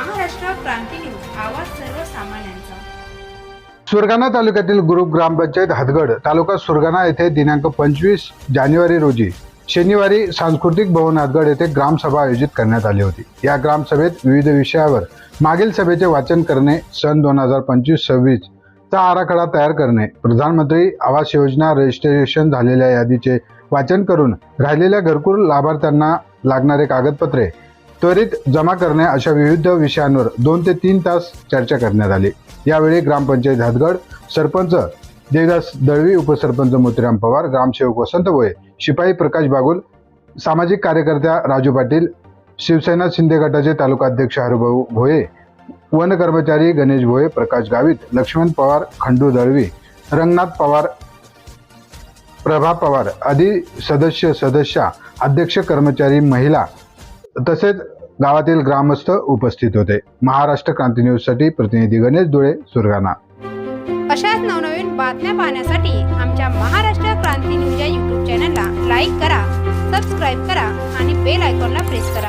क्रांती news आवाज सर्वसामान्यांचा. सुरगाणा तालुक्यातील ग्रुप ग्रामपंचायत हातगड तालुका सुरगाणा येथे दिनांक पंचवीस जानेवारी रोजी शनिवारी सांस्कृतिक भवन हातगड येथे ग्रामसभा आयोजित करण्यात आली होती. या ग्रामसभेत विविध विषयावर मागील सभेचे वाचन करणे सन दोन हजार पंचवीस सव्वीस चा आराखडा तयार करणे प्रधानमंत्री आवास योजना रजिस्ट्रेशन झालेल्या यादीचे वाचन करून राहिलेल्या घरकुल लाभार्थ्यांना लागणारे कागदपत्रे त्वरित जमा करणे अशा विविध विषयांवर दोन ते तीन तास चर्चा करण्यात आली. यावेळी ग्रामपंचायत हातगड सरपंच देवदास दळवी उपसरपंच मोतीराम पवार ग्रामसेवक वसंत भोये शिपाई प्रकाश बागुल सामाजिक कार्यकर्त्या राजू पाटील शिवसेना शिंदे गटाचे तालुका अध्यक्ष हरिभाऊ भोये वन कर्मचारी गणेश भोये प्रकाश गावित लक्ष्मण पवार खंडू दळवी रंगनाथ पवार प्रभा पवार आदी सदस्य सदस्या अध्यक्ष कर्मचारी महिला तसेच गावातील ग्रामस्थ उपस्थित होते. महाराष्ट्र क्रांती न्यूजसाठी प्रतिनिधी गणेश धुळे सुरगाणा. अशाच नवनवीन बातम्या पाहण्यासाठी आमच्या महाराष्ट्र क्रांती न्यूज या युट्यूब चॅनलला लाईक करा सबस्क्राईब करा आणि बेल आयकॉनला प्रेस करा.